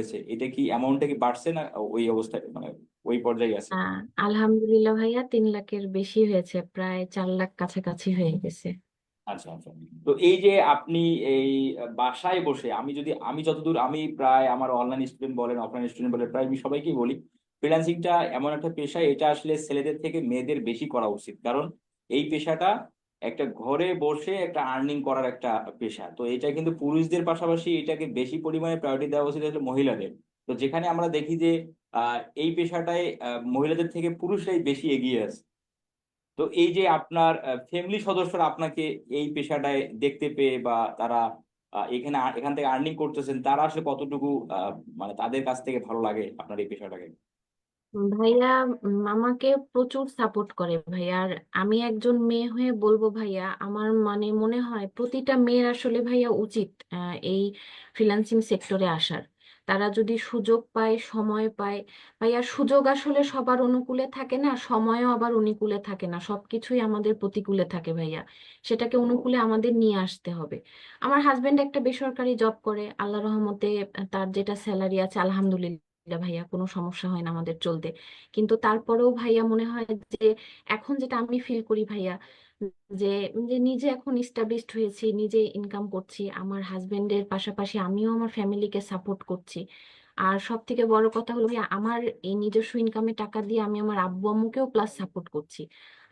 হয়েছে। এটা কি অ্যামাউন্টটা কি বাড়ছে না ওই অবস্থায় মানে ওই পর্যায়ে আছে? আহ, আলহামদুলিল্লাহ ভাইয়া তিন লাখের বেশি হয়েছে প্রায় চার লাখ কাছাকাছি হয়ে গেছে। আচ্ছা আচ্ছা। তো এই যে আপনি এই বাসায় বসে আমি যদি আমি যতদূর আমি প্রায় আমার অনলাইন স্টুডেন্ট বলেন অফলাইন স্টুডেন্ট বলেন প্রায় আমি সবাইকেই বলি ফ্রিল্যান্সিংটা এমন একটা পেশা এটা আসলে ছেলেদের থেকে মেয়েদের বেশি করা উচিত। কারণ এই পেশাটা একটা ঘরে বসে একটা আর্নিং করার একটা পেশা। তো এটা কিন্তু পুরুষদের পাশাপাশি এটাকে বেশি পরিমাণে প্রায়োরিটি দেওয়া উচিত আসলে মহিলাদের। তো যেখানে আমরা দেখি যে এই পেশাটায় মহিলাদের থেকে পুরুষরাই বেশি এগিয়ে আছে। তো এই যে আপনার ফ্যামিলি সদস্যরা আপনাকে এই পেশাটায় দেখতে পেয়ে বা তারা এখানে, এখান থেকে আর্নিং করতেছেন, তারা আসলে কতটুকু মানে তাদের কাছ থেকে ভালো লাগে আপনার এই পেশাটাকে? ভাইয়া আমাকে প্রচুর সাপোর্ট করে ভাইয়া। আর আমি একজন মেয়ে হয়ে বলব ভাইয়া, আমার মানে মনে হয় প্রতিটা মেয়ের আসলে ভাইয়া উচিত এই ফ্রিল্যান্সিং সেক্টরে আসার। তারা যদি সুযোগ পায়, সময় পায়, ভাইয়া, সুযোগ আসলে সবার অনুকূলে থাকে না, সময়ও আবার অনুকূলে থাকে না, সবকিছুই আমাদের প্রতিকূলে থাকে ভাইয়া। সেটাকে অনুকূলে আমাদের নিয়ে আসতে হবে। আমার হাজবেন্ড একটা বেসরকারি জব করে, আল্লাহ রহমতে তার যেটা স্যালারি আছে, আলহামদুলিল্লাহ। ভাইয়া, কোনো সমস্যা হয় না আমাদের চলতে। কিন্তু তারপরেও ভাইয়া মনে হয় যে, এখন যেটা আমি ফিল করি ভাইয়া, যে যে নিজে এখন ইস্টাবলিশড হয়েছি, নিজে ইনকাম করছি, আমার হাজবেন্ডের পাশাপাশি আমিও আমার ফ্যামিলিকে সাপোর্ট করছি। আর সব থেকে বড় কথা হলো আমার এই নিজস্ব ইনকামে টাকা দিয়ে আমি আমার আব্বু আম্মুকেও প্লাস সাপোর্ট করছি।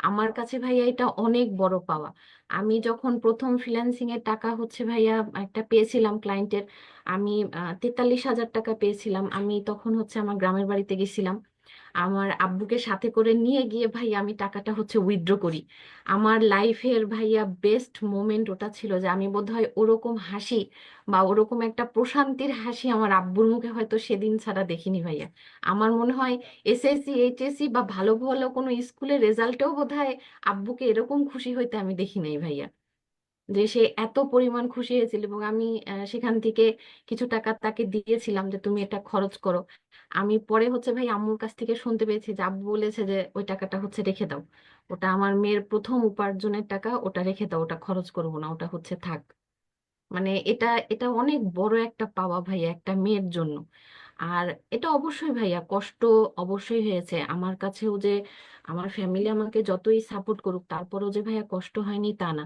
আমার কাছে ভাইয়া এটা অনেক বড় পাওয়া। আমি যখন প্রথম ফ্রিল্যান্সিং এর টাকা হচ্ছে ভাইয়া একটা পেয়েছিলাম ক্লায়েন্টের আমি তেতাল্লিশ হাজার টাকা পেয়েছিলাম। আমি তখন হচ্ছে আমার গ্রামের বাড়িতে গেছিলাম। আমার আব্বুকে সাথে করে নিয়ে গিয়ে, ভাই, আমি টাকাটা হচ্ছে উইথড্র করি। আমার লাইফের ভাইয়া বেস্ট মোমেন্ট ওটা ছিল যে, আমি বোধহয় ওরকম হাসি বা ওরকম একটা প্রশান্তির হাসি আমার আব্বুর মুখে হয়তো সেদিন ছাড়া দেখিনি ভাইয়া। আমার মনে হয় এসএসসি এইচএসসি বা ভালো ভালো কোনো স্কুলের রেজাল্টেও বোধহয় আব্বুকে এরকম খুশি হইতে আমি দেখি নাই ভাইয়া। যে সে এত পরিমাণ খুশি হয়েছিল এবং আমি সেখান থেকে কিছু টাকা তাকে দিয়েছিলাম যে তুমি এটা খরচ করো। আমি পরে হচ্ছে ভাই আম্মুর কাছ থেকে শুনতে পেয়েছি যে আব্বু বলেছে যে ওই টাকাটা হচ্ছে রেখে দাও। ওটা আমার মেয়ের প্রথম উপার্জনের টাকা, ওটা রেখে দাও, ওটা খরচ করব না, ওটা হচ্ছে থাক। মানে এটা এটা অনেক বড় একটা পাওয়া ভাইয়া একটা মেয়ের জন্য। আর এটা অবশ্যই ভাইয়া, কষ্ট অবশ্যই হয়েছে। আমার কাছেও যে আমার ফ্যামিলি আমাকে যতই সাপোর্ট করুক, তারপরেও যে ভাইয়া কষ্ট হয়নি তা না।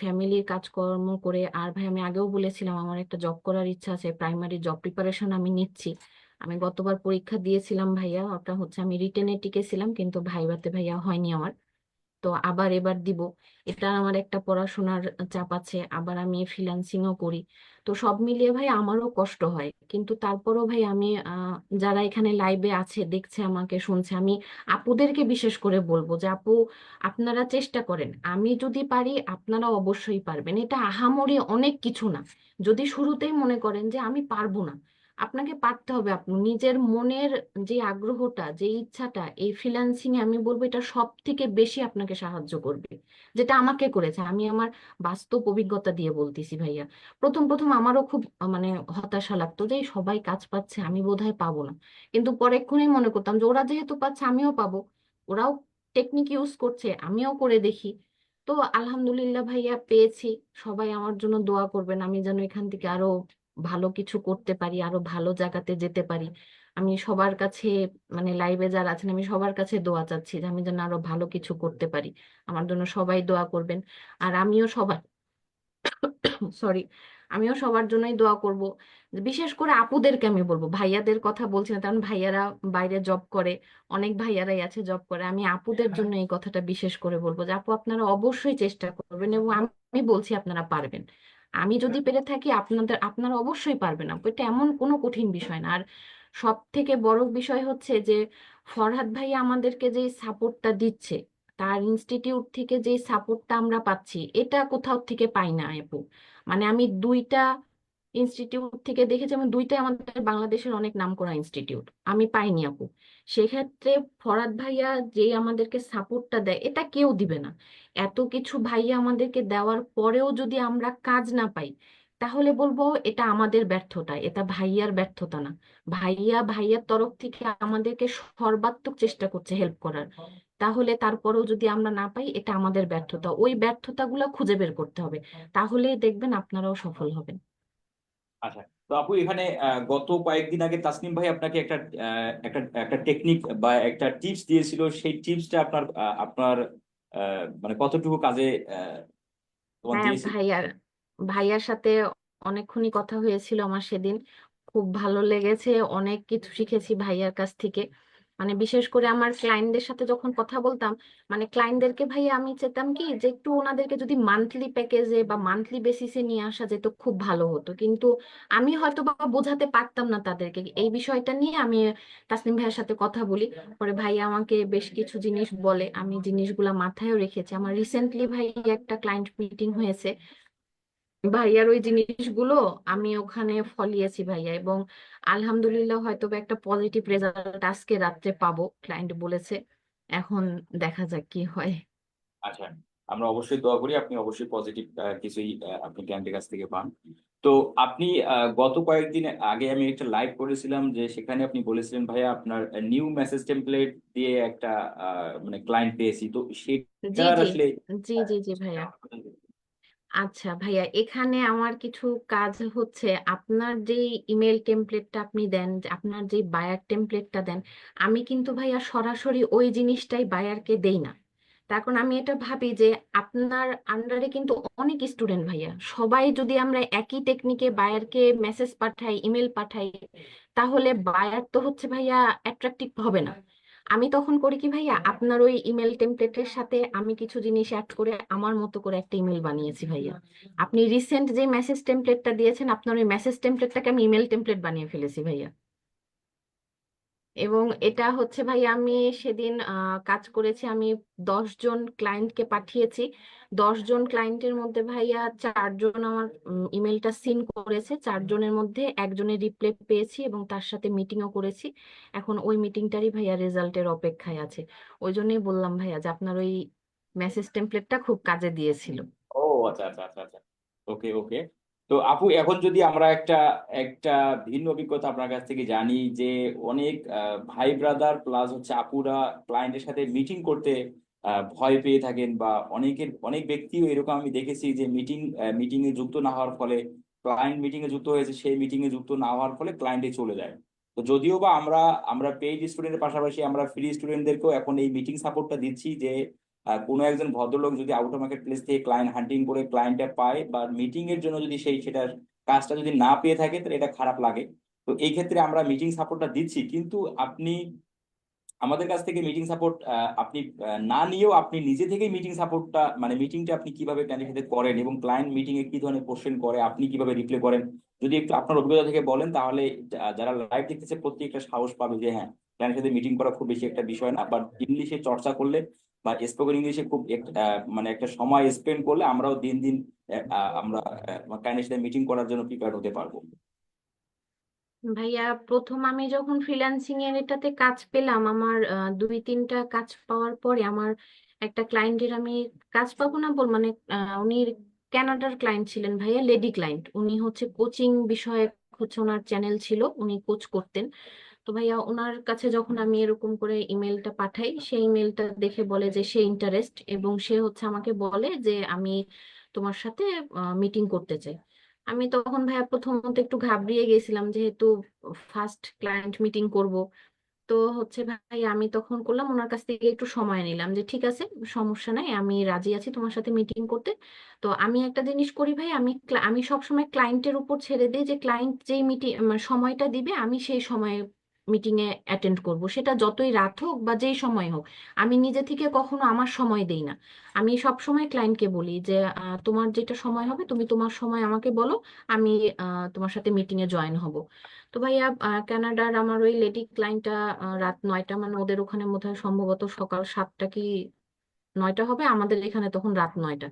ফ্যামিলির কাজকর্ম করে, আর ভাই আমি আগেও বলেছিলাম, আমার একটা জব করার ইচ্ছা আছে প্রাইমারি জব প্রিপারেশন আমি নিচ্ছি। আমি গতবার পরীক্ষা দিয়েছিলাম ভাইয়া, ওটা হচ্ছে আমি রিটেনে টিকেছিলাম, কিন্তু ভাইভাতে ভাইয়া হয়নি আমার। তো আবার এবার দিব। এটা আমার একটা পড়াশোনার চাপ আছে, আবার আমি ফ্রিল্যান্সিংও করি। তো সব মিলিয়ে ভাই আমারও কষ্ট হয়। কিন্তু তারপরও ভাই আমি যারা এখানে লাইভে আছে, দেখছে আমাকে, শুনছে, আমি আপুদেরকে বিশেষ করে বলব যে, আপু, আপনারা চেষ্টা করেন। আমি যদি পারি, আপনারা অবশ্যই পারবেন। এটা আহামরি অনেক কিছু না। যদি শুরুতেই মনে করেন যে, আমি পারব না। আপনাকে পারতে হবে আপনি নিজের মনের যে আগ্রহটা, যে ইচ্ছাটা, এই ফ্রিল্যান্সিং এ আমি বলব এটা সব থেকে বেশি আপনাকে সাহায্য করবে। যেটা আমাকে করেছে, আমি আমার বাস্তব অভিজ্ঞতা দিয়ে বলতেছি ভাইয়া। প্রথম প্রথম আমারও খুব মানে হতাশা লাগতো যে সবাই কাজ পাচ্ছে, আমি বোধহয় পাবো না। কিন্তু পরেক্ষণেই মনে করতাম যে, ওরা যেহেতু পাচ্ছে, আমিও পাবো। ওরাও টেকনিক ইউজ করছে, আমিও করে দেখি। তো আলহামদুলিল্লাহ ভাইয়া পেয়েছি। সবাই আমার জন্য দোয়া করবেন, আমি যেন এখান থেকে আরও ভালো কিছু করতে পারি, আরও ভালো জায়গাতে যেতে পারি। আমি সবার কাছে মানে লাইভে যারা আছেন, আমি সবার কাছে দোয়া চাচ্ছি যে আমি যেন আরও ভালো কিছু করতে পারি। আমার জন্য সবাই দোয়া করবেন। আর আমিও সবার সরি আমিও সবার জন্যই দোয়া করব। বিশেষ করে আপুদেরকে আমি বলব, ভাইয়াদের কথা বলছি না, কারণ ভাইয়ারা বাইরে জব করে, অনেক ভাইয়ারাই আছে জব করে। আমি আপুদের জন্য এই কথাটা বিশেষ করে বলব যে, আপু আপনারা অবশ্যই চেষ্টা করবেন এবং আমি বলছি আপনারা পারবেন। আমি যদি পেরে থাকি আপনাদের আপনারা অবশ্যই পারবেন আপু। এটা এমন কোনো কঠিন বিষয় না। আর সব থেকে বড় বিষয় হচ্ছে যে ফরহাদ ভাই আমাদেরকে যে সাপোর্টটা দিচ্ছে তার ইনস্টিটিউট থেকে যে সাপোর্টটা আমরা পাচ্ছি এটা কোথাও থেকে পাই না আপু। মানে আমি দুইটা ইনস্টিটিউট থেকে দেখেছি আমি দুইটাই আমাদের বাংলাদেশের অনেক নামকরা ইনস্টিটিউট। আমি পাইনি আপু। সেক্ষেত্রে ফরাদ ভাইয়া যে আমাদেরকে সাপোর্টটা দেয়, এটা কেউ দিবে না। এত কিছু ভাইয়া আমাদেরকে দেওয়ার পরেও যদি আমরা কাজ না পাই, তাহলে বলব এটা আমাদের ব্যর্থতা, এটা ভাইয়ার ব্যর্থতা না। ভাইয়া ভাইয়ার তরফ থেকে আমাদেরকে সর্বাত্মক চেষ্টা করছে হেল্প করার। তাহলে তারপরেও যদি আমরা না পাই, এটা আমাদের ব্যর্থতা। ওই ব্যর্থতাগুলো খুঁজে বের করতে হবে। তাহলেই দেখবেন আপনারাও সফল হবেন। আচ্ছা তো আপু এখানে গত কয়েকদিন আগে তাসনিম ভাই আপনাকে একটা একটা একটা টেকনিক বা একটা টিপস দিয়েছিল। সেই টিপসটা আপনার আপনার মানে কতটুকু কাজে তোমার হ্যাঁ ভাইয়ার ভাইয়ার সাথে অনেকক্ষণই কথা হয়েছিল আমার সেদিন। খুব ভালো লেগেছে অনেক কিছু শিখেছি ভাইয়ার কাছ থেকে। মানে বিশেষ করে আমার ক্লায়েন্টদের সাথে যখন কথা বলতাম মানে ক্লায়েন্টদেরকে ভাইয়া আমি চেতাম কি যে একটু ওনাদেরকে যদি মান্থলি প্যাকেজে বা মান্থলি বেসিসে নিয়ে আসা যেত খুব ভালো হতো। কিন্তু আমি হয়তো বা বোঝাতে পারতাম না তাদেরকে। এই বিষয়টা নিয়ে আমি তাসনিম ভাইয়ের সাথে কথা বলি। পরে ভাইয়া আমাকে বেশ কিছু জিনিস বলে। আমি জিনিসগুলা মাথায়ও রেখেছি। আমার রিসেন্টলি ভাই একটা ক্লায়েন্ট মিটিং হয়েছে। ভাইয়ার ওই জিনিসগুলো আমি ওখানে ফলিয়েছি ভাইয়া এবং আলহামদুলিল্লাহ হয়তো বা একটা পজিটিভ রেজাল্ট আজকে রাত্রে পাবো ক্লায়েন্ট বলেছে। এখন দেখা যাক কি হয়। আচ্ছা আমরা অবশ্যই দোয়া করি আপনি অবশ্যই পজিটিভ কিছুই আপনি ক্লায়েন্টের কাছ থেকে পান। তো আপনি গত কয়েকদিন আগে আমি একটা লাইভ করেছিলাম যে সেখানে আপনি বলেছিলেন ভাইয়া আপনার নিউ মেসেজ টেমপ্লেট দিয়ে একটা মানে ক্লায়েন্ট পেয়েছি। তো জি। আসলে জি জি জি ভাইয়া। আচ্ছা ভাইয়া, এখানে আমার কিছু কাজ হচ্ছে। আপনার যে ইমেল টেমপ্লেটটা আপনি দেন আপনার যে বায়ার টেমপ্লেটটা দেন, আমি কিন্তু ভাইয়া সরাসরি ওই জিনিসটাই বায়ারকে দেই না। তখন আমি এটা ভাবি যে আপনার আন্ডারে কিন্তু অনেক স্টুডেন্ট ভাইয়া। সবাই যদি আমরা একই টেকনিকে বায়ারকে মেসেজ পাঠাই ইমেল পাঠাই, তাহলে বায়ার তো হচ্ছে ভাইয়া অ্যাট্রাকটিভ হবে না। আমি তখন করি কি ভাইয়া আপনার ওই ইমেল টেমপ্লেটের সাথে আমি কিছু জিনিস অ্যাড করে আমার মতো করে একটা ইমেল বানিয়েছি ভাইয়া। আপনি রিসেন্ট যে মেসেজ টেমপ্লেটটা দিয়েছেন আপনার ওই মেসেজ টেমপ্লেটটাকে আমি ইমেল টেমপ্লেট বানিয়ে ফেলেছি ভাইয়া। এবং এটা হচ্ছে ভাই আমি সেদিন কাজ করেছি, আমি দশ জন ক্লায়েন্টকে পাঠিয়েছি। দশ জন ক্লায়েন্টের মধ্যে ভাইয়া চারজন আমার ইমেলটা সিন করেছে। চারজনের মধ্যে একজনের রিপ্লাই পেয়েছি এবং তার সাথে মিটিংও করেছি। এখন ওই মিটিংটারই ভাইয়া রেজাল্টের অপেক্ষায় আছে। ওই জন্যই বললাম ভাইয়া যে আপনার ওই মেসেজ টেমপ্লেটটা খুব কাজে দিয়েছিল। ও আচ্ছা আচ্ছা আচ্ছা আচ্ছা। ওকে ওকে। তো আপু, এখন যদি আমরা একটা একটা ভিন্ন অভিজ্ঞতা আপনার কাছ থেকে জানি যে অনেক ভাই ব্রাদার প্লাস হচ্ছে আপুরা ক্লায়েন্টের সাথে মিটিং করতে ভয় পেয়ে থাকেন বা অনেকের, অনেক ব্যক্তিও এরকম আমি দেখেছি যে মিটিং মিটিং এ যুক্ত না হওয়ার ফলে ক্লায়েন্ট মিটিং এ যুক্ত হয়েছে, সেই মিটিং এ যুক্ত না হওয়ার ফলে ক্লায়েন্টে চলে যায়। তো যদিও বা আমরা আমরা পেইড স্টুডেন্টের পাশাপাশি আমরা ফ্রি স্টুডেন্টদেরকেও এখন এই মিটিং সাপোর্টটা দিচ্ছি যে কোনো একজন ভদ্রলোক যদি আউট অফ মার্কেট প্লেস থেকে ক্লায়েন্ট হান্টিং করে ক্লায়েন্টটা পায় বা মিটিং এর জন্য যদি সেই সেটার কাজটা যদি না পেয়ে থাকে, তাহলে এটা খারাপ লাগে। তো এই ক্ষেত্রে আমরা মিটিং সাপোর্টটা দিচ্ছি, কিন্তু আপনি, আমাদের কাছ থেকে মিটিং সাপোর্ট আপনি না নিয়েও আপনি নিজে থেকেই মিটিং সাপোর্টটা মানে মিটিংটা আপনি কীভাবে ক্লায়েন্টের সাথে করেন এবং ক্লায়েন্ট মিটিং এ কি ধরনের কোশ্চেন করে, আপনি কীভাবে রিপ্লাই করেন, যদি একটু আপনার অভিজ্ঞতা থেকে বলেন, তাহলে যারা লাইভ দেখতেছে প্রত্যেকটা সাহস পাবে যে হ্যাঁ ক্লায়েন্টের সাথে মিটিং করা খুব বেশি একটা বিষয় না বাট ইংলিশে চর্চা করলে বা স্পোকেন ইংলিশে খুব মানে একটা সময় স্পেন্ড করলে আমরাও দিন দিন আমরা সাথে মিটিং করার জন্য প্রিপেয়ার হতে পারব। ভাইয়া, প্রথম আমি যখন ফ্রিল্যান্সিং এর এটাতে কাজ পেলাম, আমার দুই তিনটা কাজ পাওয়ার পরে আমার একটা ক্লায়েন্টের আমি কাজ পাবো না বল মানে উনি ক্যানাডার ক্লায়েন্ট ছিলেন ভাইয়া লেডি ক্লায়েন্ট উনি হচ্ছে কোচিং বিষয়ে হচ্ছে ওনার চ্যানেল ছিল, উনি কোচ করতেন। তো ভাইয়া ওনার কাছে যখন আমি এরকম করে ইমেলটা পাঠাই, সেই ইমেলটা দেখে বলে যে সে ইন্টারেস্ট এবং সে হচ্ছে আমাকে বলে যে আমি তোমার সাথে মিটিং করতে চাই। আমি তখন ভাইয়া প্রথমত একটু ঘাবড়িয়ে গেছিলাম যেহেতু ফার্স্ট ক্লায়েন্ট মিটিং করব। তো হচ্ছে ভাই আমি তখন করলাম ওনার কাছ থেকে একটু সময় নিলাম যে ঠিক আছে, সমস্যা নাই, আমি রাজি আছি তোমার সাথে মিটিং করতে। তো আমি একটা জিনিস করি ভাই, আমি আমি সবসময় ক্লায়েন্টের উপর ছেড়ে দিই যে ক্লায়েন্ট যেই মিটিং সময়টা দিবে, আমি সেই সময়ে মিটিং এ অ্যাটেন্ড করব। সেটা যতই রাত হোক বা যেই সময় হোক, আমি নিজে থেকে কখনো আমার সময় দেই না। আমি সব সময় ক্লায়েন্টকে বলি যে তোমার যেটা সময় হবে, তুমি তোমার সময় আমাকে বলো, আমি তোমার সাথে মিটিং এ জয়েন হব। তো ভাইয়া কানাডার আমার ওই লেডি ক্লায়েন্টটা রাত নয়টা মানে ওদের ওখানে বোধহয় সম্ভবত সকাল সাতটা কি নয়টা হবে, আমাদের এখানে তখন রাত নয়টা।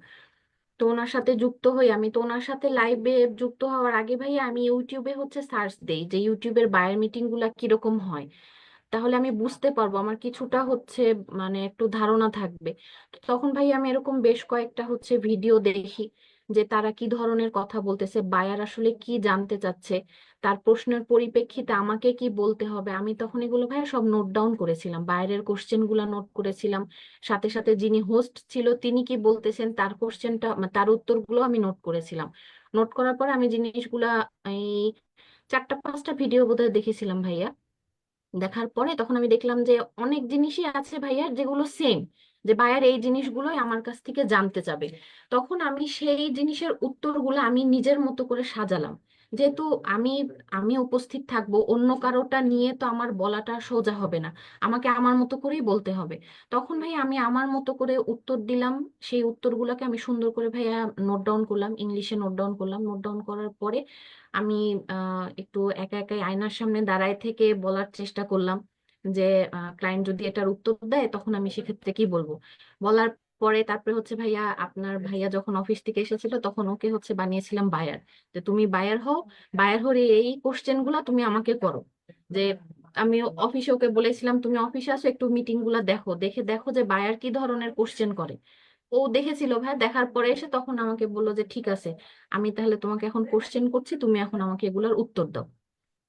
তো ওনার সাথে যুক্ত হই আমি। তো ওনার সাথে লাইভে যুক্ত হওয়ার আগে ভাই আমি ইউটিউবে হচ্ছে সার্চ দেই যে ইউটিউবের বায়ার মিটিংগুলা কীরকম হয়। তাহলে আমি বুঝতে পারব, আমার কিছুটা হচ্ছে মানে একটু ধারণা থাকবে। তখন ভাই আমি এরকম বেশ কয়েকটা হচ্ছে ভিডিও দেখি। যে তারা কি ধরনের কথা বলতেছে, বায়ার আসলে কি জানতে চাচ্ছে, তার প্রশ্নের পরিপ্রেক্ষিতে আমাকে কি বলতে হবে? আমি তখন এগুলো ভাইয়া সব নোট ডাউন করেছিলাম বাইরের কোশ্চেনগুলা নোট করেছিলাম, সাথে সাথে যিনি হোস্ট ছিল তিনি কি বলতেছেন, তার কোশ্চেনটা তার উত্তরগুলো আমি নোট করেছিলাম। নোট করার পর আমি জিনিসগুলা এই চারটা, পাঁচটা ভিডিও বোধহয় দেখেছিলাম ভাইয়া। দেখার পরে তখন আমি দেখলাম যে অনেক জিনিসই আছে ভাইয়া যেগুলো সেম যে ভাইয়ার এই জিনিসগুলোই আমার কাছ থেকে জানতে চাবে। তখন আমি সেই জিনিসের উত্তরগুলো আমি নিজের মতো করে সাজালাম। যেহেতু আমি আমি উপস্থিত থাকব অন্য কারোটা নিয়ে তো আমার বলাটা সোজা হবে না। আমাকে আমার মতো করেই বলতে হবে। তখন ভাই আমি আমার মতো করে উত্তর দিলাম। সেই উত্তরগুলোকে আমি সুন্দর করে ভাইয়া নোট ডাউন করলাম ইংলিশে নোট ডাউন করলাম। নোট ডাউন করার পরে আমি আহ, একটু একা একাই আয়নার সামনে দাঁড়ায় থেকে বলার চেষ্টা করলাম। যে ক্লায়েন্ট যদি এটার উত্তর দেয়, তখন আমি সেক্ষেত্রে কি বলব? বলার পরে তারপরে হচ্ছে ভাইয়া, আপনার ভাইয়া যখন অফিস থেকে এসেছিল, তখন ওকে হচ্ছে বানিয়েছিলাম বায়ার যে, তুমি বায়ার হও বায়ার হলে এই কোশ্চেনগুলা তুমি আমাকে করো। যে, আমি অফিসে ওকে বলেছিলাম, তুমি অফিসে আসো, একটু মিটিংগুলা দেখো। দেখে দেখো যে বায়ার কি ধরনের কোশ্চেন করে। ও দেখেছিল ভাই দেখার পরে এসে তখন আমাকে বলল যে, ঠিক আছে, আমি তাহলে তোমাকে এখন কোশ্চেন করছি, তুমি এখন আমাকে এগুলোর উত্তর দাও।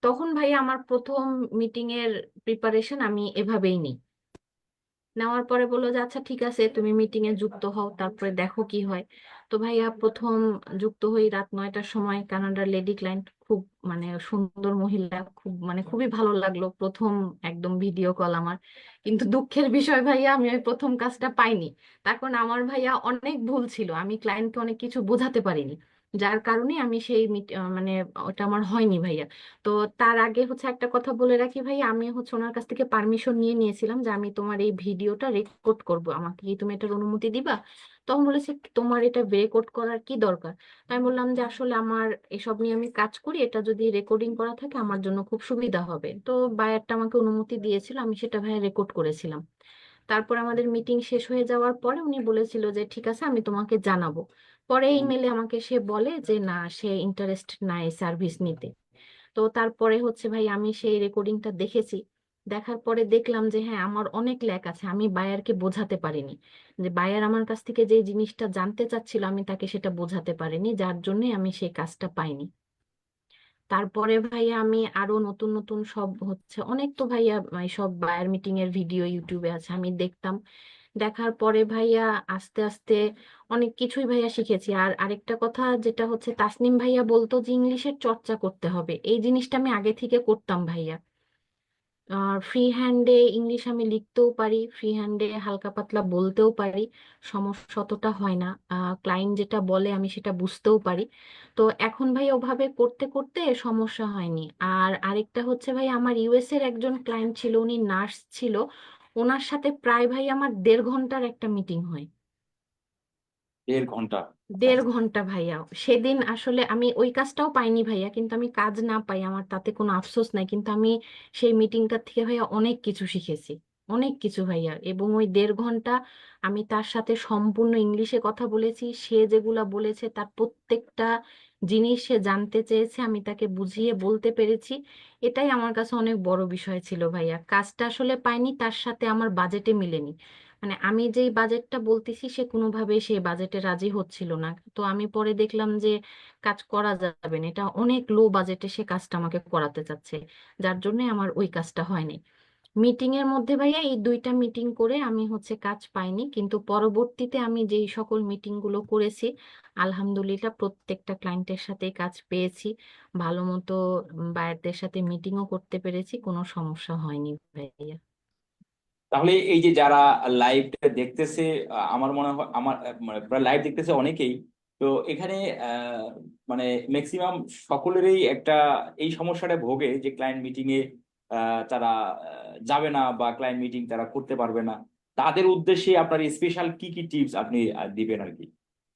তখন ভাই আমার প্রথম মিটিং এর প্রিপারেশন আমি এভাবেই নিই। নেওয়ার পরে বলল যে আচ্ছা ঠিক আছে, তুমি মিটিং এ যুক্ত হও, তারপরে দেখো কি হয়। তো ভাইয়া প্রথম যুক্ত হই রাত নয়টার সময় কানাডার লেডি ক্লায়েন্ট খুব মানে সুন্দর মহিলা, খুব মানে খুবই ভালো লাগল প্রথম একদম ভিডিও কল আমার। কিন্তু দুঃখের বিষয় ভাইয়া, আমি ওই প্রথম কাজটা পাইনি। কারণ আমার ভাইয়া অনেক ভুল ছিল, আমি ক্লায়েন্টকে অনেক কিছু বোঝাতে পারিনি। যার কারণে আমি সেই মানে ওটা আমার হয়নি ভাইয়া। তো তার আগে হচ্ছে একটা কথা বলে রাখি ভাই আমি হচ্ছে ওনার কাছ থেকে পারমিশন নিয়ে নিয়েছিলাম যে আমি তোমার এই ভিডিওটা রেকর্ড করব। আমাকে কি তুমি এটার অনুমতি দিবা? তখন বলেছে, তোমার এটা রেকর্ড করার কি দরকার? আমি বললাম যে, আসলে আমার এসব নিয়ে আমি কাজ করি, এটা যদি রেকর্ডিং করা থাকে আমার জন্য খুব সুবিধা হবে। তো বায়ারটা আমাকে অনুমতি দিয়েছিল, আমি সেটা ভাই রেকর্ড করেছিলাম। তারপর আমাদের মিটিং শেষ হয়ে যাওয়ার পরে উনি বলেছিল যে, ঠিক আছে, আমি তোমাকে জানাব। পরে ইমেলে আমাকে সে বলে যে না সে ইন্টারেস্ট নাই সার্ভিস নিতে। তো তারপরে হচ্ছে ভাই আমি সেই রেকর্ডিংটা দেখেছি। দেখার পরে দেখলাম যে হ্যাঁ আমার অনেক ল্যাক আছে। আমি বায়ারকে বোঝাতে পারিনি। যে বায়ার আমার কাছ থেকে যে জিনিসটা জানতে চাচ্ছিল আমি তাকে সেটা বোঝাতে পারিনি। যার জন্যই আমি সেই কাজটা পাইনি। তারপরে ভাইয়া আমি আরও নতুন নতুন সব হচ্ছে অনেক তো ভাইয়া সব বায়ার মিটিং এর ভিডিও ইউটিউবে আছে। আমি দেখতাম। দেখার পরে ভাইয়া আস্তে আস্তে অনেক কিছুই ভাইয়া শিখেছি। আর আরেকটা কথা যেটা হচ্ছে, তাসনিম ভাইয়া বলতো যে ইংলিশের চর্চা করতে হবে। এই জিনিসটা আমি আগে থেকে করতাম ভাইয়া। আর ফ্রি হ্যান্ডে ইংলিশ আমি লিখতেও পারি ফ্রি হ্যান্ডে হালকা পাতলা বলতেও পারি, সমস্যা অতটা হয় না। ক্লায়েন্ট যেটা বলে আমি সেটা বুঝতেও পারি। তো এখন ভাই ওভাবে করতে করতে সমস্যা হয়নি। আর আরেকটা হচ্ছে ভাই, আমার ইউএস এর একজন ক্লায়েন্ট ছিল, উনি নার্স ছিল। ওনার সাথে প্রায় ভাই আমার দেড় ঘণ্টার একটা মিটিং হয়। দেড় ঘণ্টা? দেড় ঘণ্টা ভাইয়া। সেদিন আসলে আমি ওই কাজটাও পাইনি ভাইয়া কিন্তু আমি কাজ না পাই আমার তাতে কোনো আফসোস নাই কিন্তু আমি সেই মিটিংটার থেকে ভাইয়া অনেক কিছু শিখেছি অনেক কিছু ভাইয়া। এবং ওই দেড় ঘণ্টা আমি তার সাথে সম্পূর্ণ ইংলিশে কথা বলেছি সে যেগুলা বলেছে তার প্রত্যেকটা জিনিস সে জানতে চেয়েছে, আমি তাকে বুঝিয়ে বলতে পেরেছি। এটাই আমার কাছে অনেক বড় বিষয় ছিল ভাইয়া। কাজটা আসলে পাইনি, তার সাথে আমার বাজেটে মিলেনি। মানে আমি যেই বাজেটটা বলতেছি, সে কোনোভাবে সেই বাজেটে রাজি হচ্ছিল না। তো আমি পরে দেখলাম যে, কাজ করা যাবে না। এটা অনেক লো বাজেটে সে কাজটা আমাকে করাতে চাচ্ছে। যার জন্য আমার ওই কাজটা হয়নি। মিটিং এর মধ্যে ভাইয়া এই দুইটা মিটিং করে আমি হচ্ছে কাজ পাইনি। কিন্তু পরবর্তীতে আমি যেই সকল মিটিংগুলো করেছি, আলহামদুলিল্লাহ প্রত্যেকটা ক্লায়েন্টের সাথে কাজ পেয়েছি। ভালো মতো বায়ারদের সাথে মিটিংও করতে পেরেছি, কোনো সমস্যা হয়নি ভাইয়া। তাহলে এই যে যারা লাইভটা দেখতেছে আমার মনে হয়, আমার মানে লাইভ দেখতেছে অনেকেই, তো এখানে মানে ম্যাক্সিমাম সকলেরই একটা, এই সমস্যাটা ভোগে যে ক্লায়েন্ট মিটিং এ তারা যাবে না বা ক্লায়েন্ট মিটিং তারা করতে পারবে না। তাদের উদ্দেশ্যে আপনার স্পেশাল কি কি টিপস আপনি দিবেন আর কি?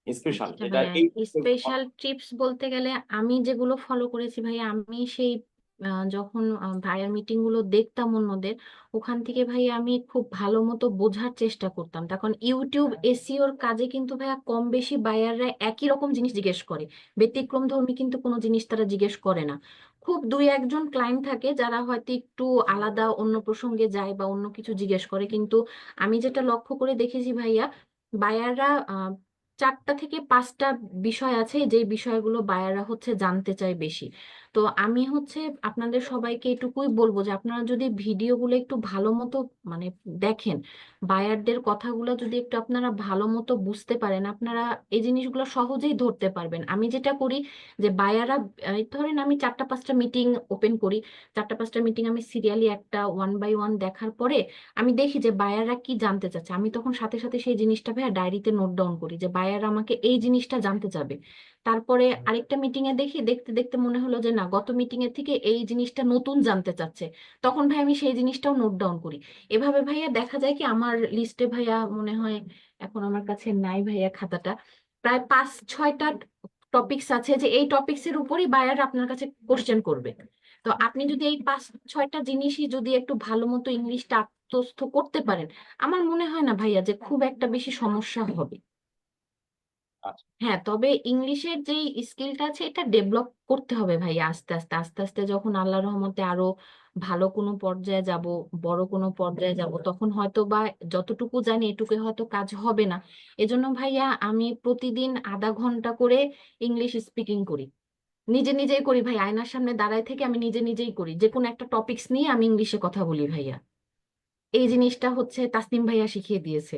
স্পেশাল স্পেশাল টিপস বলতে গেলে আমি যেগুলো ফলো করেছি ভাইয়া আমি সেই যখন ভাইয়ার মিটিংগুলো দেখতাম অন্যদের ওখান থেকে ভাইয়া আমি খুব ভালো মতো বোঝার চেষ্টা করতাম। তখন ইউটিউব এসিওর কাজে কিন্তু ভাইয়া কম বেশি বায়াররা একই রকম জিনিস জিজ্ঞেস করে। ব্যতিক্রম ধর্মী কিন্তু কোনো জিনিস তারা জিজ্ঞেস করে না। খুব দুই একজন ক্লায়েন্ট থাকে যারা হয়তো একটু আলাদা অন্য প্রসঙ্গে যায় বা অন্য কিছু জিজ্ঞেস করে। কিন্তু আমি যেটা লক্ষ্য করে দেখেছি ভাইয়া বায়াররা চারটা থেকে পাঁচটা বিষয় আছে যে বিষয়গুলো বায়াররা হচ্ছে জানতে চায় বেশি। তো আমি হচ্ছে আপনাদের সবাইকে এটুকুই বলব যে, আপনারা যদি ভিডিওগুলো একটু ভালো মতো মানে দেখেন, বায়ারদের কথাগুলো যদি একটু আপনারা ভালো মতো বুঝতে পারেন, আপনারা এই জিনিসগুলো সহজেই ধরতে পারবেন। আমি যেটা করি যে, বায়াররা ধরেন আমি চারটা পাঁচটা মিটিং ওপেন করি, চারটা পাঁচটা মিটিং আমি সিরিয়ালি একটা ওয়ান বাই ওয়ান দেখার পরে আমি দেখি যে, বায়াররা কি জানতে চাচ্ছে। আমি তখন সাথে সাথে সেই জিনিসটা ভাইয়া ডায়েরিতে নোট ডাউন করি যে, বায়াররা আমাকে এই জিনিসটা জানতে চাবে তারপরে আরেকটা মিটিং এ দেখি, দেখতে দেখতে মনে হলো যে না, গত মিটিং এর থেকে এই জিনিসটা নতুন জানতে চাচ্ছে। তখন ভাই আমি সেই জিনিসটাও নোট ডাউন করি। এভাবে ভাইয়া দেখা যায় কি, আমার লিস্টে ভাইয়া মনে হয় এখন আমার কাছে নাই ভাইয়া খাতাটা। প্রায় পাঁচ, ছয়টা টপিকস আছে যে এই টপিকস এর উপরই বায়ার আপনার কাছে কোশ্চেন করবে। তো আপনি যদি এই পাঁচ, ছয়টা জিনিসই যদি একটু ভালো মতো ইংলিশটা আত্মস্থ করতে পারেন, আমার মনে হয় না ভাইয়া যে খুব একটা বেশি সমস্যা হবে। হ্যাঁ তবে ইংলিশের যে স্কিলটা আছে এটা ডেভেলপ করতে হবে ভাইয়া আস্তে আস্তে আস্তে আস্তে যখন আল্লাহ রহমতে আরও ভালো কোনো পর্যায়ে যাব বড় কোনো পর্যায়ে যাব তখন হয়তো বা যতটুকু জানি এটুকু হয়তো কাজ হবে না। এজন্য ভাইয়া আমি প্রতিদিন আধা ঘণ্টা করে ইংলিশ স্পিকিং করি। নিজে নিজেই করি ভাই আয়নার সামনে দাঁড়ায় থেকে আমি নিজে নিজেই করি। যে কোনো একটা টপিকস নিয়ে আমি ইংলিশে কথা বলি ভাইয়া। এই জিনিসটা হচ্ছে তাসনিম ভাইয়া শিখিয়ে দিয়েছে।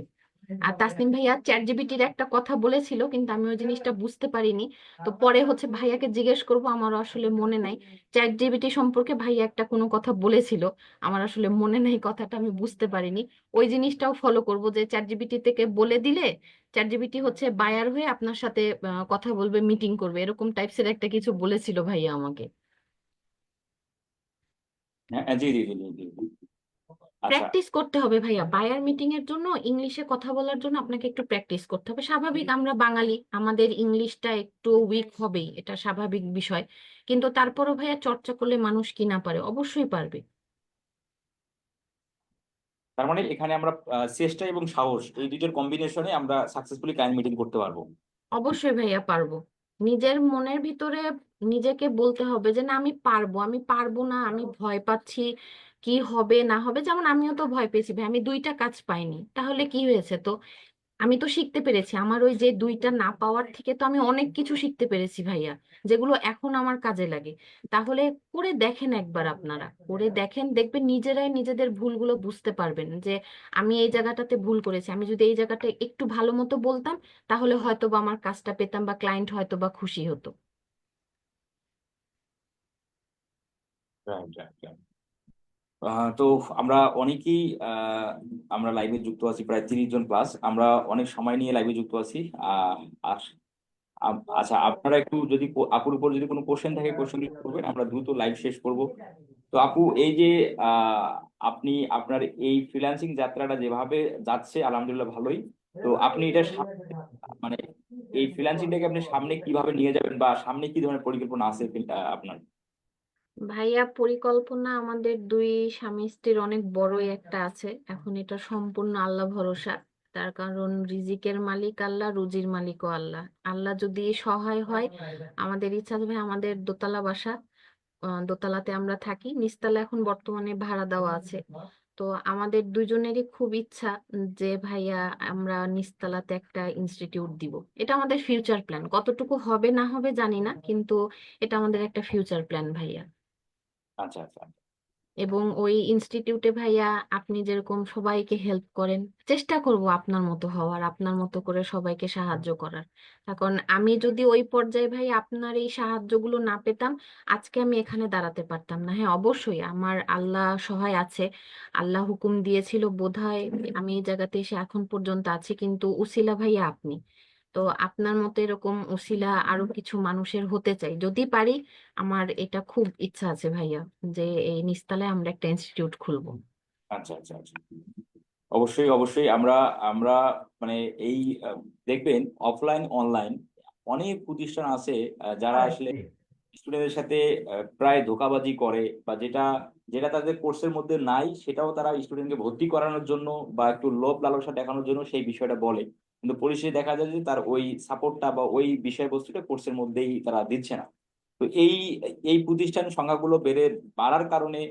আর তাসনিম ভাইয়া চ্যাট জিবিটির একটা কথা বলেছিল, কিন্তু আমি ওই জিনিসটা বুঝতে পারিনি। তো পরে হচ্ছে ভাইয়াকে জিজ্ঞেস করব আমার আসলে মনে নাই। চ্যাট জিবিটি সম্পর্কে ভাইয়া একটা কোনো কথা বলেছিল, আমার আসলে মনে নাই কথাটা, আমি বুঝতে পারিনি। ওই জিনিসটাও ফলো করব যে চ্যাট জিবিটি থেকে বলে দিলে চ্যাট জিবিটি হচ্ছে বায়ার হয়ে আপনার সাথে কথা বলবে মিটিং করবে, এরকম টাইপসের একটা কিছু বলেছিল ভাইয়া আমাকে। হ্যাঁ জি জি জি প্র্যাকটিস করতে হবে ভাইয়া। বায়ার মিটিং এর জন্য ইংলিশে কথা বলার জন্য আপনাকে একটু প্র্যাকটিস করতে হবে। স্বাভাবিক আমরা বাঙালি আমাদের ইংলিশটা একটু উইক হবেই এটা স্বাভাবিক বিষয়। কিন্তু তারপরও ভাইয়া চর্চা করলে মানুষ কি না পারে? অবশ্যই পারবে। তার মানে এখানে আমরা চেষ্টা এবং সাহস এই দুইটার কম্বিনেশনে আমরা সাকসেসফুলি ক্লায়েন্ট মিটিং করতে পারব। অবশ্যই ভাইয়া পারব। নিজের মনের ভিতরে নিজেকে বলতে হবে যে না আমি পারব আমি পারব না আমি ভয় পাচ্ছি। কি হবে, না হবে? যেমন আমিও তো ভয় পেয়েছি ভাই, আমি দুইটা কাজ পাইনি। তাহলে কি হয়েছে তো? আমি তো শিখতে পেরেছি। আমার ওই যে দুইটা না পাওয়ার থেকে তো আমি অনেক কিছু শিখতে পেরেছি ভাইয়া, যেগুলো এখন আমার কাজে লাগে। তাহলে করে দেখেন একবার আপনারা, করে দেখেন, দেখবেন নিজেরাই নিজেদের ভুলগুলো বুঝতে পারবেন যে আমি এই জায়গাটাতে ভুল করেছি, আমি যদি এই জায়গাটা একটু ভালো মতো বলতাম, তাহলে হয়তো বা আমার কাজটা পেতাম বা ক্লায়েন্ট হয়তো বা খুশি হতো। তো আমরা অনেকেই আমরা লাইভে যুক্ত আছি, প্রায় তিরিশ জন প্লাস আমরা অনেক সময় নিয়ে লাইভে যুক্ত আছি। আর আচ্ছা আপনারা একটু যদি আপুর উপর যদি কোনো কোশ্চেন থাকে কোশ্চেন করবেন, আমরা দ্রুত লাইভ শেষ করব। তো আপু, এই যে আপনি আপনার এই ফ্রিল্যান্সিং যাত্রাটা যেভাবে যাচ্ছে, আলহামদুলিল্লাহ ভালোই। তো আপনি এটা মানে এই ফ্রিল্যান্সিংটাকে আপনি সামনে কীভাবে নিয়ে যাবেন বা সামনে কি ধরনের পরিকল্পনা আছে আপনার? ভাইয়া, পরিকল্পনা আমাদের দুই স্বামী স্ত্রীর অনেক বড়ই একটা আছে। এখন এটা সম্পূর্ণ আল্লাহ ভরসা। তার কারণ রিজিকের মালিক আল্লাহ, রুজির মালিকও আল্লাহ। আল্লাহ যদি সহায় হয়, আমাদের ইচ্ছা ভাই আমাদের দোতলা বাসা দোতলাতে আমরা থাকি। নিচতলা এখন বর্তমানে ভাড়া দেওয়া আছে। তো আমাদের দুজনেরই খুব ইচ্ছা যে, ভাইয়া, আমরা নিচতলাতে একটা ইনস্টিটিউট দিব। এটা আমাদের ফিউচার প্ল্যান। কতটুকু হবে না হবে জানি না, কিন্তু এটা আমাদের একটা ফিউচার প্ল্যান, ভাইয়া। আচ্ছা আচ্ছা। এবং ওই ইনস্টিটিউটে ভাইয়া আপনি যেরকম সবাইকে হেল্প করেন, চেষ্টা করব আপনার মতো হওয়ার, আপনার মতো করে সবাইকে সাহায্য করার। এখন আমি যদি ওই পর্যায়ে ভাই আপনার এই সাহায্যগুলো না পেতাম, আজকে আমি এখানে দাঁড়াতে পারতাম না। হ্যাঁ অবশ্যই আমার আল্লাহ সহায় আছে। আল্লাহ হুকুম দিয়েছিল বোধহয়, আমি এই জায়গাতে এসে এখন পর্যন্ত আছি, কিন্তু উসিলা ভাইয়া আপনি। তো আপনার মতো এরকম উসিলা আরও কিছু মানুষের হতে চাই। যদি পারি আমার এটা খুব ইচ্ছা আছে ভাইয়া যে এই নিচতলায় আমরা একটা ইনস্টিটিউট খুলবো। আচ্ছা আচ্ছা আচ্ছা। অবশ্যই অবশ্যই। আমরা আমরা মানে এই দেখবেন অফলাইন অনলাইন অনেক প্রতিষ্ঠান আছে যারা আসলে স্টুডেন্টের সাথে প্রায় ধোঁকাবাজি করে বা যেটা যেটা তাদের কোর্সের মধ্যে নাই সেটাও তারা স্টুডেন্টকে ভর্তি করানোর জন্য বা একটু লোভ লালসা দেখানোর জন্য সেই বিষয়টা বলে। কিন্তু পরিশেষে দেখা যায় যে তার ওই সাপোর্টটা বা ওই বিষয়বস্তুটা কোর্সের মধ্যেই তারা দিচ্ছে না। তো এই এই প্রতিষ্ঠান সংখ্যাগুলো বেড়ে বাড়ার কারণে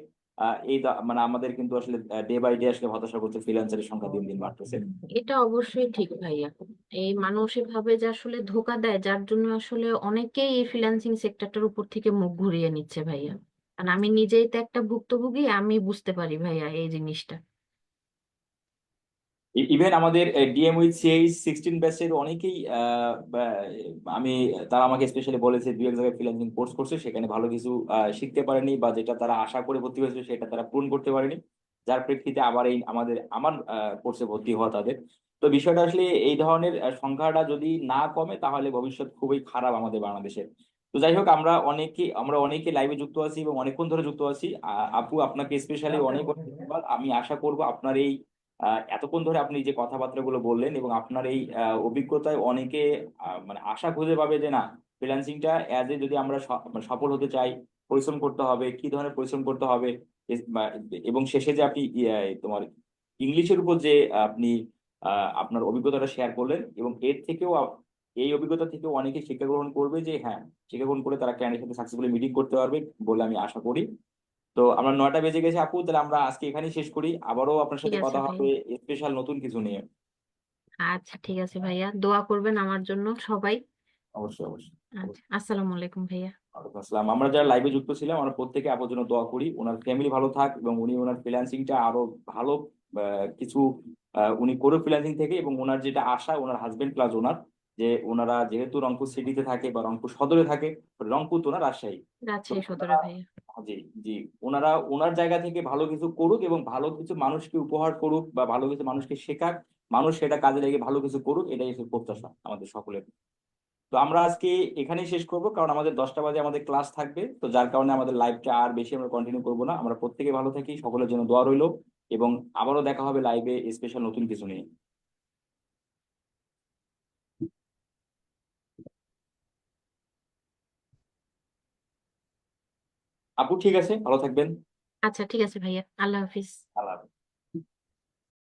এই মানে আমাদের কিন্তু আসলে ডে বাই ডে আসলে হতাশা করছে ফ্রিল্যান্সারের সংখ্যা দিন দিন বাড়তেছে। এটা অবশ্যই ঠিক ভাইয়া। এই মানসিক ভাবে যে আসলে ধোকা দেয়, যার জন্য আসলে অনেকেই এই ফ্রিল্যান্সিং সেক্টরটার উপর থেকে মুখ ঘুরিয়ে নিচ্ছে ভাইয়া। কারণ আমি নিজেই তো একটা ভুক্তভোগী, আমি বুঝতে পারি ভাইয়া এই জিনিসটা। ইভেন আমাদের ডিএম উইথ সিএইচ সিক্সটিন ব্যাচের অনেকেই আমি তারা আমাকে স্পেশালি বলেছে দু এক জায়গায় ফ্রিল্যান্সিং কোর্স করছে সেখানে ভালো কিছু শিখতে পারেনি বা যেটা তারা আশা করে ভর্তি হয়েছে সেটা তারা পূরণ করতে পারেনি। যার প্রেক্ষিতে আবার এই আমাদের আমার কোর্সে ভর্তি হওয়া তাদের। তো বিষয়টা আসলে এই ধরনের সংখ্যাটা যদি না কমে তাহলে ভবিষ্যৎ খুবই খারাপ আমাদের বাংলাদেশের। তো যাই হোক আমরা অনেকে আমরা অনেকে লাইভে যুক্ত আছি এবং অনেকক্ষণ ধরে যুক্ত আছি। আপু আপনাকে স্পেশালি অনেক অনেক ধন্যবাদ। আমি আশা করব আপনার এই এতক্ষণ ধরে আপনি যে কথাবার্তাগুলো বললেন এবং আপনার এই অভিজ্ঞতায় অনেকে মানে আশা খুঁজে পাবে যে না ফ্রিল্যান্সিংটা অ্যাজ এ যদি আমরা মানে সফল হতে চাই পরিশ্রম করতে হবে কি ধরনের পরিশ্রম করতে হবে এবং শেষে যে আপনি ইয়ে, তোমার ইংলিশের উপর যে আপনি আপনার অভিজ্ঞতাটা শেয়ার করলেন এবং এর থেকেও এই অভিজ্ঞতা থেকেও অনেকে শিক্ষা গ্রহণ করবে যে হ্যাঁ শিক্ষা গ্রহণ করে তারা ক্লায়েন্টের সাথে সাকসেসফুলি মিটিং করতে পারবে বলে আমি আশা করি। তো আমরা নয়টা বেজে গেছে আপু তাহলে আমরা আজকে এখানেই শেষ করি। আবারও আপনার ঠিক সাথে আছে কথা ভাইয়া। হবে স্পেশাল নতুন কিছু নিয়ে। আচ্ছা ঠিক আছে ভাইয়া। দোয়া করবেন আমার জন্য সবাই। অবশ্যই অবশ্যই আচ্ছা আসসালামু আলাইকুম ভাইয়া। ওয়ালাইকুম আসসালাম। আমরা যারা লাইভে যুক্ত ছিলাম আমরা প্রত্যেকে আপুর জন্য দোয়া করি। ওনার ফ্যামিলি ভালো থাক এবং উনি ওনার ফ্রিল্যান্সিংটা আরও ভালো আহ, কিছু আহ, উনি করে ফ্রিল্যান্সিং থেকে এবং ওনার যেটা আশা ওনার হাজবেন্ড প্লাস ওনার যে ওনারা যেহেতু রংপুর সিটিতে থাকে বা রংপুর সদরে থাকে রংপুর তো না রাজশাহী। রাজশাহী সদরে ভাইয়া। জি জি। ওনারা, ওনার জায়গা থেকে ভালো কিছু করুক এবং ভালো কিছু মানুষকে উপহার করুক বা ভালো কিছু মানুষকে শেখাক, মানুষ সেটা কাজে লেগে ভালো কিছু করুক, এটাই প্রত্যাশা আমাদের সকলের। তো আমরা আজকে এখানেই শেষ করব, কারণ আমাদের দশটা বাজে আমাদের ক্লাস থাকবে। তো যার কারণে আমাদের লাইভটা আর বেশি আমরা কন্টিনিউ করব না। আমরা প্রত্যেকে ভালো থাকি, সকলের জন্য দোয়া রইল এবং আবারও দেখা হবে লাইভে স্পেশাল নতুন কিছু নিয়ে। আপু ঠিক আছে ভালো থাকবেন। আচ্ছা ঠিক আছে ভাইয়া। আল্লাহ হাফিজ। আল্লাহ হাফেজ।